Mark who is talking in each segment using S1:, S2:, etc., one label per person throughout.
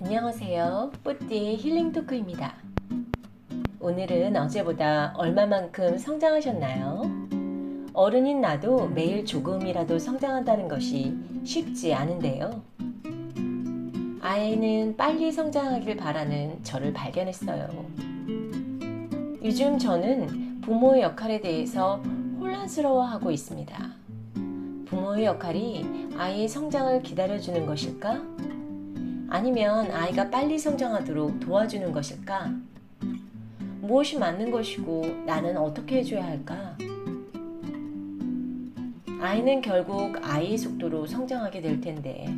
S1: 안녕하세요. 뿌띠 힐링 토크입니다. 오늘은 어제보다 얼마만큼 성장하셨나요? 어른인 나도 매일 조금이라도 성장한다는 것이 쉽지 않은데요. 아이는 빨리 성장하길 바라는 저를 발견했어요. 요즘 저는 부모의 역할에 대해서 혼란스러워하고 있습니다. 부모의 역할이 아이의 성장을 기다려주는 것일까? 아니면 아이가 빨리 성장하도록 도와주는 것일까? 무엇이 맞는 것이고 나는 어떻게 해줘야 할까? 아이는 결국 아이의 속도로 성장하게 될 텐데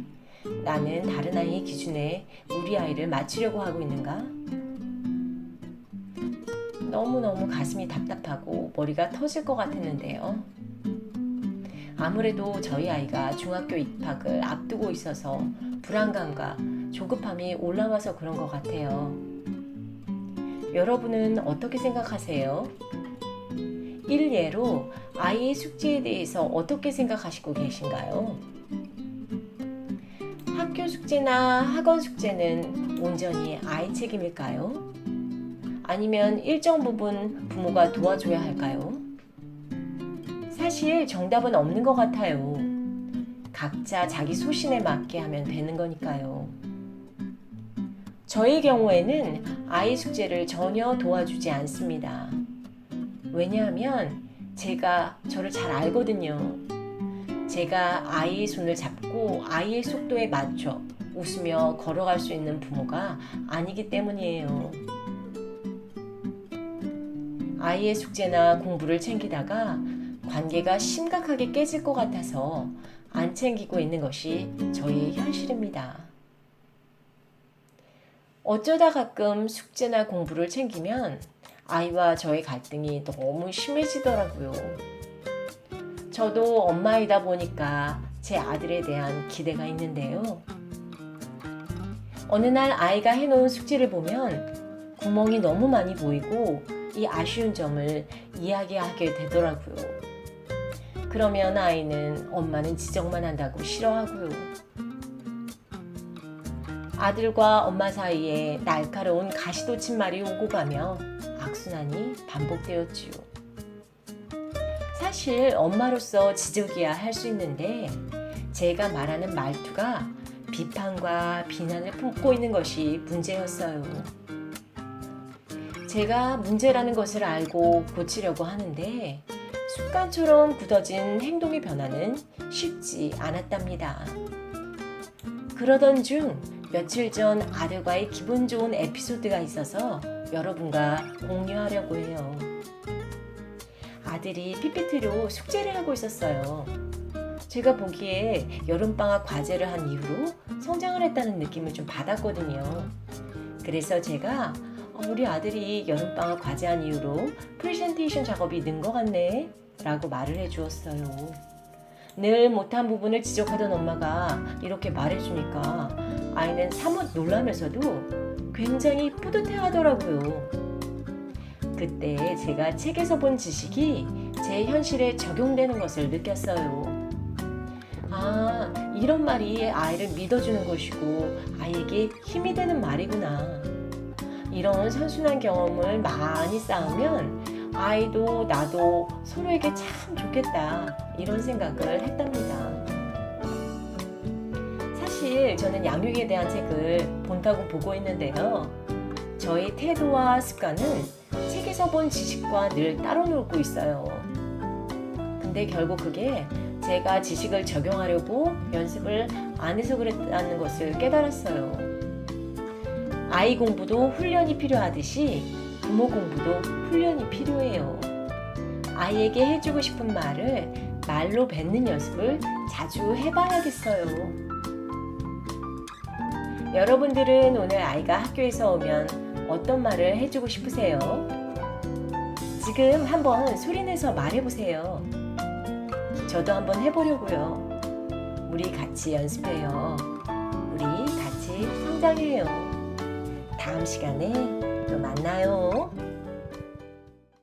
S1: 나는 다른 아이의 기준에 우리 아이를 맞추려고 하고 있는가? 너무너무 가슴이 답답하고 머리가 터질 것 같았는데요. 아무래도 저희 아이가 중학교 입학을 앞두고 있어서 불안감과 조급함이 올라와서 그런 것 같아요. 여러분은 어떻게 생각하세요? 일예로 아이의 숙제에 대해서 어떻게 생각하시고 계신가요? 학교 숙제나 학원 숙제는 온전히 아이 책임일까요? 아니면 일정 부분 부모가 도와줘야 할까요? 사실 정답은 없는 것 같아요. 각자 자기 소신에 맞게 하면 되는 거니까요. 저의 경우에는 아이 숙제를 전혀 도와주지 않습니다. 왜냐하면 제가 저를 잘 알거든요. 제가 아이의 손을 잡고 아이의 속도에 맞춰 웃으며 걸어갈 수 있는 부모가 아니기 때문이에요. 아이의 숙제나 공부를 챙기다가 관계가 심각하게 깨질 것 같아서 안 챙기고 있는 것이 저희 현실입니다. 어쩌다 가끔 숙제나 공부를 챙기면 아이와 저의 갈등이 너무 심해지더라고요. 저도 엄마이다 보니까 제 아들에 대한 기대가 있는데요. 어느 날 아이가 해놓은 숙제를 보면 구멍이 너무 많이 보이고 이 아쉬운 점을 이야기하게 되더라고요. 그러면 아이는 엄마는 지적만 한다고 싫어하고요. 아들과 엄마 사이에 날카로운 가시돋친 말이 오고 가며 악순환이 반복되었지요. 사실 엄마로서 지적이야 할 수 있는데 제가 말하는 말투가 비판과 비난을 품고 있는 것이 문제였어요. 제가 문제라는 것을 알고 고치려고 하는데 습관처럼 굳어진 행동의 변화는 쉽지 않았답니다. 그러던 중 며칠 전 아들과의 기분 좋은 에피소드가 있어서 여러분과 공유하려고 해요. 아들이 PPT로 숙제를 하고 있었어요. 제가 보기에 여름방학 과제를 한 이후로 성장을 했다는 느낌을 좀 받았거든요. 그래서 제가 어, 우리 아들이 여름방학 과제한 이후로 프레젠테이션 작업이 는 것 같네 라고 말을 해주었어요. 늘 못한 부분을 지적하던 엄마가 이렇게 말해주니까 아이는 사뭇 놀라면서도 굉장히 뿌듯해 하더라고요. 그때 제가 책에서 본 지식이 제 현실에 적용되는 것을 느꼈어요. 아, 이런 말이 아이를 믿어주는 것이고 아이에게 힘이 되는 말이구나. 이런 선순환 경험을 많이 쌓으면 아이도 나도 서로에게 참 좋겠다. 이런 생각을 했답니다. 저는 양육에 대한 책을 본다고 보고 있는데요. 저의 태도와 습관은 책에서 본 지식과 늘 따로 놀고 있어요. 근데 결국 그게 제가 지식을 적용하려고 연습을 안 해서 그랬다는 것을 깨달았어요. 아이 공부도 훈련이 필요하듯이 부모 공부도 훈련이 필요해요. 아이에게 해주고 싶은 말을 말로 뱉는 연습을 자주 해봐야겠어요. 여러분들은 오늘 아이가 학교에서 오면 어떤 말을 해주고 싶으세요? 지금 한번 소리내서 말해보세요. 저도 한번 해보려고요. 우리 같이 연습해요. 우리 같이 성장해요. 다음 시간에 또 만나요.